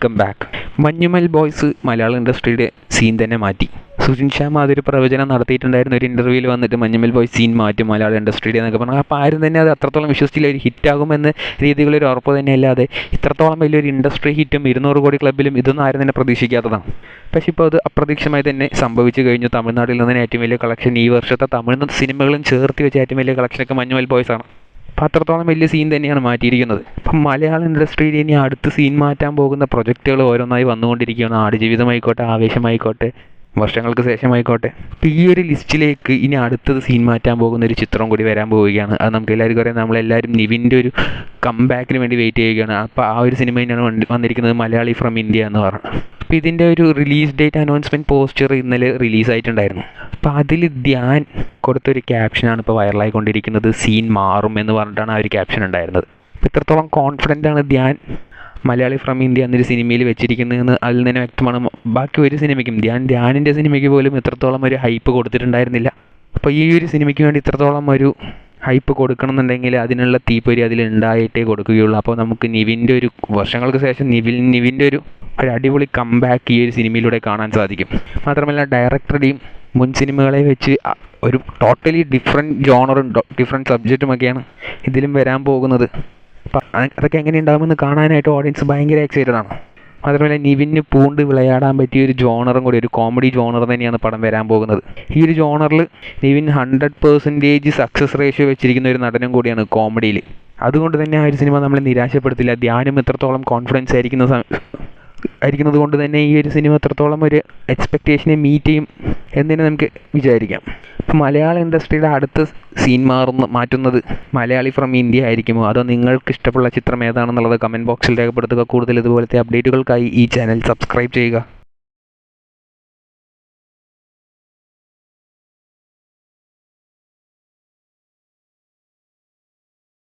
Welcome back Manjummel boys മലയാള ഇൻഡസ്ട്രിയുടെ scene തന്നെ മാറ്റി. സുജിൻ ശ്യാം അതൊരു പ്രവചനം നടത്തിയിട്ടുണ്ടായിരുന്ന ഒരു ഇന്റർവ്യൂവിൽ വന്നിട്ട് മഞ്ഞുമൽ ബോയ്സ് സീൻ മാറ്റും മലയാള ഇൻഡസ്ട്രിയുടെ എന്നൊക്കെ പറഞ്ഞു. അപ്പോൾ ആരും തന്നെ അത് അത്രത്തോളം വിശ്വസിച്ചില്ല. ഒരു ഹിറ്റാകുമെന്ന് രീതിയിലൊരു ഉറപ്പ് തന്നെയല്ലാതെ ഇത്രത്തോളം വലിയൊരു ഇൻഡസ്ട്രി ഹിറ്റും ഇരുന്നൂറ് കോടി ക്ലബിലും ഇതൊന്നും ആരും തന്നെ പ്രതീക്ഷിക്കാത്തതാണ്. പക്ഷേ ഇപ്പോൾ അത് അപ്രതീക്ഷിതമായി തന്നെ സംഭവിച്ചു കഴിഞ്ഞു. തമിഴ്നാട്ടിൽ നിന്ന് ഏറ്റവും വലിയ കളക്ഷൻ ഈ വർഷത്തെ തമിഴ് സിനിമകളും ചേർത്ത് വെച്ച ഏറ്റവും വലിയ കളക്ഷനൊക്കെ മഞ്ഞുമൽ ബോയ്സ് ആണ്. അപ്പം അത്രത്തോളം വലിയ സീൻ തന്നെയാണ് മാറ്റിയിരിക്കുന്നത്. അപ്പം മലയാള ഇൻഡസ്ട്രിയിൽ ഇനി അടുത്ത് സീൻ മാറ്റാൻ പോകുന്ന പ്രൊജക്റ്റുകൾ ഓരോന്നായി വന്നുകൊണ്ടിരിക്കുകയാണ്. ആടുജീവിതമായിക്കോട്ടെ ആവേശമായിക്കോട്ടെ വർഷങ്ങൾക്ക് ശേഷമായിക്കോട്ടെ. ഈ ഒരു ലിസ്റ്റിലേക്ക് ഇനി അടുത്തത് സീൻ മാറ്റാൻ പോകുന്ന ഒരു ചിത്രം കൂടി വരാൻ പോവുകയാണ്. അത് നമുക്ക് എല്ലാവർക്കും അറിയാം. നമ്മളെല്ലാവരും നിവിന്റെ ഒരു കംബാക്കിന് വേണ്ടി വെയിറ്റ് ചെയ്യുകയാണ്. അപ്പോൾ ആ ഒരു സിനിമ തന്നെയാണ് വന്നിരിക്കുന്നത് മലയാളി ഫ്രം ഇന്ത്യ എന്ന് പറഞ്ഞു. അപ്പോൾ ഇതിന്റെ ഒരു റിലീസ് ഡേറ്റ് അനൗൺസ്മെന്റ് പോസ്റ്റർ ഇന്നലെ റിലീസായിട്ടുണ്ടായിരുന്നു അപ്പോൾ അതിൽ ധ്യാൻ കൊടുത്തൊരു ക്യാപ്ഷനാണ് ഇപ്പോൾ വൈറലായിക്കൊണ്ടിരിക്കുന്നത് സീൻ മാറും എന്ന് പറഞ്ഞിട്ടാണ് ആ ഒരു ക്യാപ്ഷൻ ഉണ്ടായിരുന്നത്. അപ്പോൾ ഇത്രത്തോളം കോൺഫിഡന്റ് ആണ് ധ്യാൻ മലയാളി ഫ്രം ഇന്ത്യ എന്നൊരു സിനിമയിൽ വെച്ചിരിക്കുന്നതെന്ന് അതിൽ നിന്ന് വ്യക്തമാണ്. ബാക്കി ഒരു സിനിമയ്ക്കും ധ്യാൻ ധ്യാനിന്റെ സിനിമയ്ക്ക് പോലും ഇത്രത്തോളം ഒരു ഹൈപ്പ് കൊടുത്തിട്ടുണ്ടായിരുന്നില്ല. അപ്പോൾ ഈ ഒരു സിനിമയ്ക്ക് വേണ്ടി ഇത്രത്തോളം ഒരു ഹൈപ്പ് കൊടുക്കണമെന്നുണ്ടെങ്കിൽ അതിനുള്ള തീപ്പൊരി അതിൽ ഉണ്ടായിട്ടേ കൊടുക്കുകയുള്ളൂ. അപ്പോൾ നമുക്ക് നിവിന്റെ ഒരു വർഷങ്ങൾക്ക് ശേഷം നിവിൻ നിവിന്റെ ഒരു ഒരു അടിപൊളി കംബാക്ക് ഈ ഒരു സിനിമയിലൂടെ കാണാൻ സാധിക്കും. മാത്രമല്ല ഡയറക്ടറുടെയും മുൻ സിനിമകളെ വെച്ച് ഒരു ടോട്ടലി ഡിഫറെന്റ് ജോണറും ഡിഫറെന്റ് സബ്ജക്റ്റുമൊക്കെയാണ് ഇതിലും വരാൻ പോകുന്നത്. അതൊക്കെ എങ്ങനെ ഉണ്ടാകുമെന്ന് കാണാനായിട്ട് ഓഡിയൻസ് ഭയങ്കര എക്സൈറ്റഡ് ആണ്. മാത്രമല്ല നിവിന് പൂണ്ട് വിളയാടാൻ പറ്റിയ ഒരു ജോണറും കൂടി ഒരു കോമഡി ജോണർ തന്നെയാണ് പടം വരാൻ പോകുന്നത്. ഈ ഒരു ജോണറിൽ Nivin hundred percentage success ratio വെച്ചിരിക്കുന്ന ഒരു നടനും കൂടിയാണ് കോമഡിയിൽ അതുകൊണ്ട് തന്നെ ആ ഒരു സിനിമ നമ്മളെ നിരാശപ്പെടുത്തില്ല. ധ്യാനം എത്രത്തോളം കോൺഫിഡൻസ് ആയിരിക്കുന്ന ആയിരിക്കുന്നത് കൊണ്ട് തന്നെ ഈ ഒരു സിനിമ എത്രത്തോളം ഒരു എക്സ്പെക്റ്റേഷനെ മീറ്റ് ചെയ്യും എന്ന് തന്നെ നമുക്ക് വിചാരിക്കാം. ഇപ്പം മലയാള ഇൻഡസ്ട്രിയുടെ അടുത്ത സീൻ മാറുന്ന മാറ്റുന്നത് മലയാളി ഫ്രം ഇന്ത്യ ആയിരിക്കുമോ? അതോ നിങ്ങൾക്ക് ഇഷ്ടമുള്ള ചിത്രം ഏതാണെന്നുള്ളത് കമന്റ് ബോക്സിൽ രേഖപ്പെടുത്തുക. കൂടുതൽ ഇതുപോലത്തെ അപ്ഡേറ്റുകൾക്കായി ഈ ചാനൽ സബ്സ്ക്രൈബ് ചെയ്യുക.